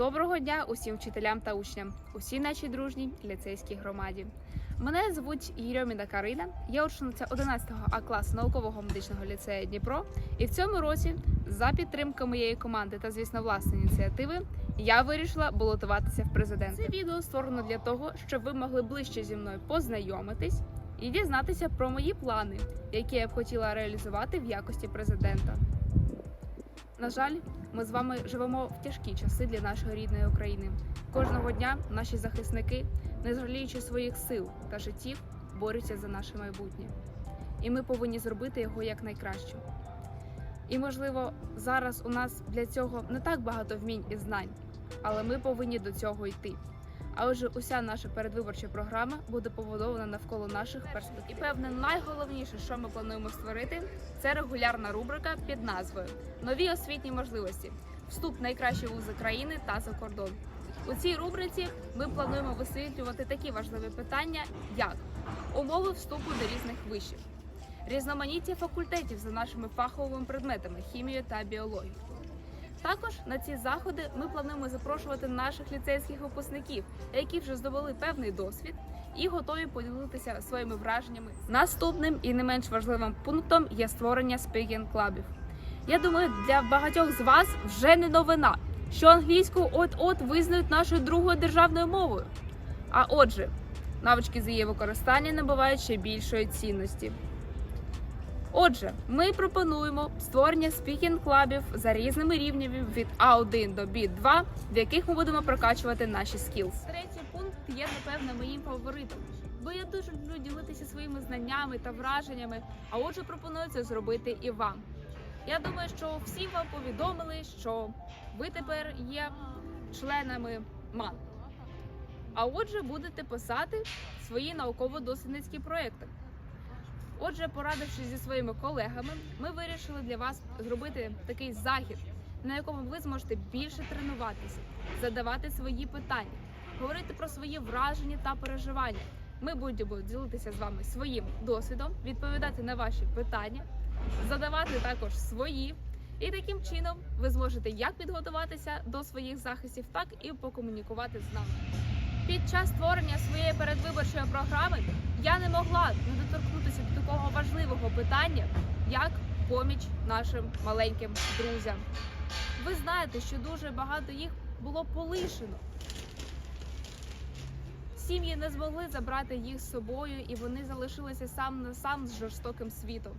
Доброго дня усім вчителям та учням, усій нашій дружній ліцейській громаді. Мене звуть Єрьоміна Карина, я учениця 11 А класу наукового медичного ліцею Дніпро. І в цьому році, за підтримки моєї команди та, звісно, власної ініціативи, я вирішила балотуватися в президенти. Це відео створено для того, щоб ви могли ближче зі мною познайомитись і дізнатися про мої плани, які я б хотіла реалізувати в якості президента. На жаль, ми з вами живемо в тяжкі часи для нашої рідної України. Кожного дня наші захисники, не жаліючи своїх сил та життів, борються за наше майбутнє. І ми повинні зробити його якнайкраще. І можливо, зараз у нас для цього не так багато вмінь і знань, але ми повинні до цього йти. А отже, уся наша передвиборча програма буде побудована навколо наших перспектив. І певне, найголовніше, що ми плануємо створити, це регулярна рубрика під назвою Нові освітні можливості. Вступ найкращі вузи країни та за кордон. У цій рубриці ми плануємо висвітлювати такі важливі питання, як умови вступу до різних вишів, різноманіття факультетів за нашими фаховими предметами хімію та біологію. Також на ці заходи ми плануємо запрошувати наших ліцейських випускників, які вже здобули певний досвід і готові поділитися своїми враженнями. Наступним і не менш важливим пунктом є створення спікінг клабів. Я думаю, для багатьох з вас вже не новина, що англійську от-от визнають нашою другою державною мовою. А отже, навички з її використання набувають ще більшої цінності. Отже, ми пропонуємо створення спікінг-клабів за різними рівнями від А1 до Б2, в яких ми будемо прокачувати наші скілз. Третій пункт є напевно моїм фаворитом, бо я дуже люблю ділитися своїми знаннями та враженнями. А отже, пропоную це зробити і вам. Я думаю, що всі вам повідомили, що ви тепер є членами МАН. А отже, будете писати свої науково-дослідницькі проекти. Отже, порадившись зі своїми колегами, ми вирішили для вас зробити такий захід, на якому ви зможете більше тренуватися, задавати свої питання, говорити про свої враження та переживання. Ми будемо ділитися з вами своїм досвідом, відповідати на ваші питання, задавати також свої. І таким чином ви зможете як підготуватися до своїх захистів, так і покомунікувати з нами. Під час створення своєї передвиборчої програми я не могла не доторкнутися до такого важливого питання, як поміч нашим маленьким друзям. Ви знаєте, що дуже багато їх було полишено. Сім'ї не змогли забрати їх з собою, і вони залишилися сам на сам з жорстоким світом.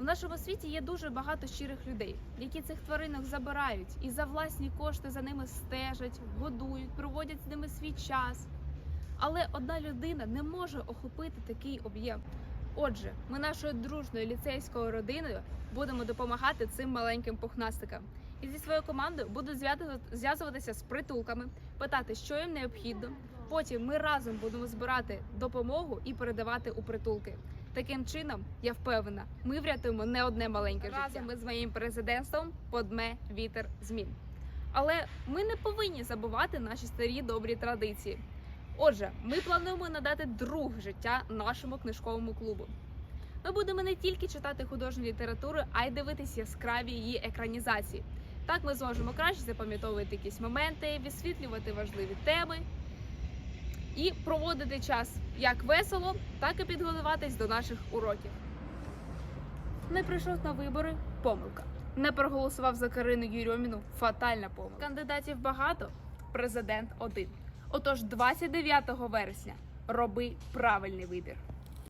У нашому світі є дуже багато щирих людей, які цих тваринок забирають і за власні кошти за ними стежать, годують, проводять з ними свій час. Але одна людина не може охопити такий об'єм. Отже, ми нашою дружною ліцейською родиною будемо допомагати цим маленьким пухнастикам. І зі своєю командою буду зв'язуватися з притулками, питати, що їм необхідно. Потім ми разом будемо збирати допомогу і передавати у притулки. Таким чином, я впевнена, ми врятуємо не одне маленьке життя. Разом з моїм президентством подме вітер змін. Але ми не повинні забувати наші старі добрі традиції. Отже, ми плануємо надати друге життя нашому книжковому клубу. Ми будемо не тільки читати художню літературу, а й дивитись яскраві її екранізації. Так ми зможемо краще запам'ятовувати якісь моменти, висвітлювати важливі теми і проводити час як весело, так і підготуватись до наших уроків. Не прийшов на вибори помилка. Не проголосував за Карину Юрьоміну фатальна помилка. Кандидатів багато, президент один. Отож, 29 вересня роби правильний вибір.